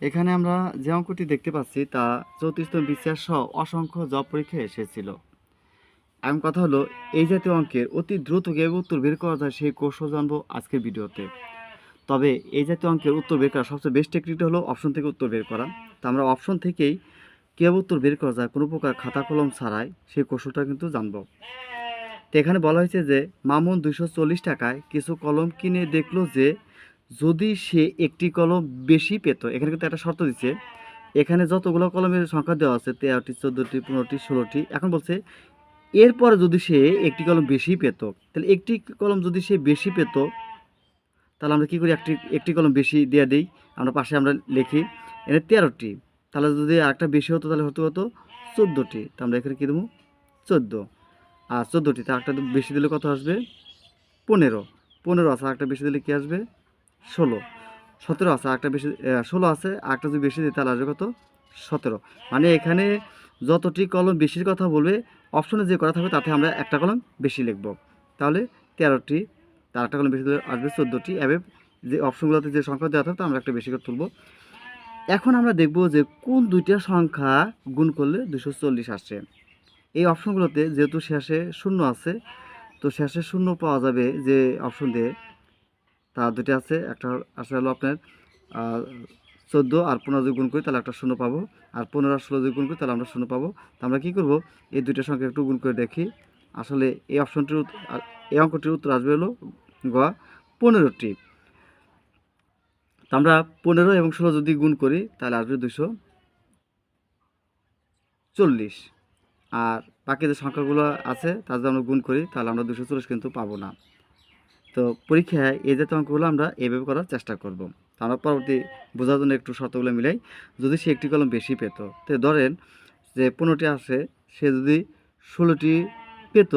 এখানে আমরা যে অঙ্কটি দেখতে পাচ্ছি তা চৌত্রিশতম বিসিআর সহ অসংখ্য জব পরীক্ষায় এসেছিল। এমন কথা হলো, এই জাতীয় অঙ্কের অতি দ্রুত কীভাবে উত্তর বের করা যায় সেই কৌশল জানব আজকের ভিডিওতে। তবে এই জাতীয় অঙ্কের উত্তর বের করা সবচেয়ে বেস্ট টেকনিকটা হলো অপশন থেকে উত্তর বের করা। তো আমরা অপশন থেকেই কীভাবে উত্তর বের করা যায়, কোনো প্রকার খাতা কলম ছাড়াই সেই কৌশলটা কিন্তু জানব। তো এখানে বলা হয়েছে যে, মামুন দুশো টাকায় কিছু কলম কিনে দেখল যে যদি সে একটি কলম বেশি পেত, এখানে কিন্তু একটা শর্ত দিচ্ছে এখানে যতগুলো কলমের সংখ্যা দেওয়া আছে, তেরোটি, চোদ্দোটি, পনেরোটি, ষোলোটি, এখন বলছে এরপরে যদি সে একটি কলম বেশি পেত, তাহলে একটি কলম যদি সে বেশি পেত, তাহলে আমরা কী করি? একটি একটি কলম বেশি দিয়ে দিই, আমরা পাশে আমরা লিখি, এখানে তেরোটি, তাহলে যদি আরেকটা বেশি হতো, তাহলে হতো হতো চোদ্দোটি, তা আমরা এখানে কী দেবো? চোদ্দ, আর চোদ্দোটি তা একটা বেশি দিলে কত আসবে? পনেরো পনেরো আছে একটা বেশি দিলে কী আসবে? ষোলো। সতেরো আছে একটা বেশি ষোলো আছে একটা যদি বেশি দিই তাহলে আসবে কত? সতেরো। মানে এখানে যতটি কলম বেশির কথা বলবে অপশনে যে করা থাকবে তাতে আমরা একটা কলম বেশি লিখব। তাহলে তেরোটি, তার একটা কলম বেশি আসবে চোদ্দোটি। এভাবে যে অপশনগুলোতে যে সংখ্যা দেওয়া থাকবে, আমরা একটা বেশি করে তুলব। এখন আমরা দেখব যে কোন দুইটা সংখ্যা গুণ করলে দুশো চল্লিশ আসছে এই অপশনগুলোতে যেহেতু শেষে শূন্য আছে, তো শেষে শূন্য পাওয়া যাবে যে অপশন দিয়ে তা দুটি আছে, একটা আছে হলো আপনার চোদ্দ আর পনেরো যদি গুণ করি, তাহলে একটা শূন্য পাবো। আর পনেরো আর ষোলো যদি গুণ করি, তাহলে আমরা শূন্য পাবো। তো আমরা কী করব? এই দুইটা সংখ্যা একটু গুণ করে দেখি। আসলে এই অপশনটির এই অঙ্কটির উত্তর আসবে হলো গোয়া পনেরোটি। তো আমরা পনেরো এবং ষোলো যদি গুণ করি, তাহলে আসবে দুশো চল্লিশ। আর বাকি যে সংখ্যাগুলো আছে, তার যদি আমরা গুণ করি, তাহলে আমরা দুশো চল্লিশ কিন্তু পাবো না। তো পরীক্ষায় এই জাতীয় অঙ্কগুলো আমরা এভাবে করার চেষ্টা করব। আমরা পরবর্তী বোঝার জন্য একটু শর্তগুলো মিলাই যদি সে একটি কলম বেশি পেত, তো ধরেন যে পনেরোটি আছে, সে যদি ষোলোটি পেত,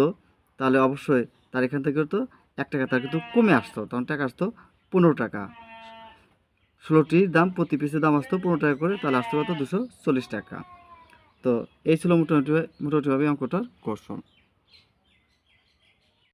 তাহলে অবশ্যই তার এখান থেকে তো এক টাকা তার কিন্তু কমে আসতো। তখন টাকা আসতো পনেরো টাকা। ষোলোটির দাম প্রতি পিসের দাম আসতো পনেরো টাকা করে, তাহলে আসতো কত? দুশো চল্লিশ টাকা। তো এই ছিল মোটামুটি, মোটামুটিভাবে অঙ্কটার কৌশল